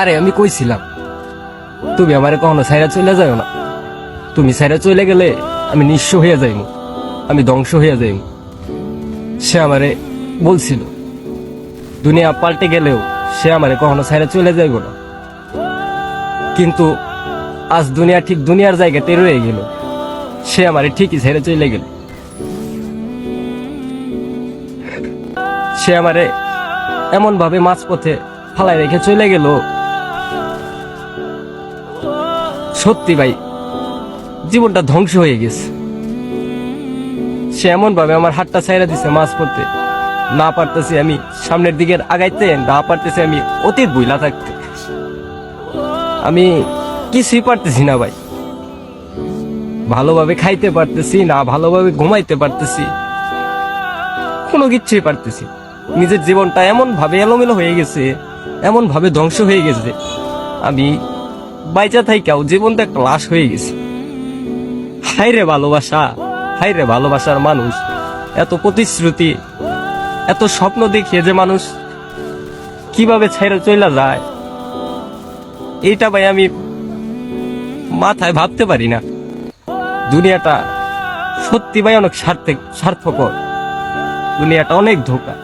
তারে আমি কইছিলাম, তুমি আমারে কখনো সাইরা চলে যাও না। তুমি সাইরা চলে গেলে আমি নিঃস্ব হইয়া যাইম, আমি ধ্বংস হইয়া যাইম। সে আমারে বলছিল, দুনিয়া পাল্টে গেলেও সে আমারে কখনো সাইরা চলে যাইব না। কিন্তু আজ দুনিয়া ঠিক দুনিয়ার জায়গাতে রয়ে গেল, সে আমারে ঠিকই ছেড়ে চলে গেল। সে আমারে এমন ভাবে মাঝপথে ফালাই রেখে চলে গেল সত্যি ভাই, জীবনটা ধ্বংস হয়ে গেছে। সে এমন ভাবে আমার হাতটা ছাইরা দিছে মাছ পড়তে। না পারতেছি আমি সামনের দিকে আগাইতে, না পারতেছি আমি অতীত বইলা থাকতে। আমি কিছুই পারতেছি না ভাই। ভালোভাবে খাইতে পারতেছি না, ভালোভাবে ঘুমাইতে পারতেছি। কোনো কিচ্ছুই পারতেছি নিজের জীবনটা এমন ভাবে এলোমেলো হয়ে গেছে এমন ভাবে ধ্বংস হয়ে গেছে। আমি বাইচা থাইকাও জীবন তো একটা লাশ হয়ে গেছে। হাই রে ভালোবাসা হাই রে ভালোবাসার মানুষ, এত প্রতিশ্রুতি, এত স্বপ্ন দেখিয়ে যে মানুষ কীভাবে ছেড়ে চলে যায়, এইটা ভাই আমি মাথায় ভাবতে পারি না। দুনিয়াটা সত্যি ভাই অনেক স্বার্থে স্বার্থকর দুনিয়াটা অনেক ধোকা।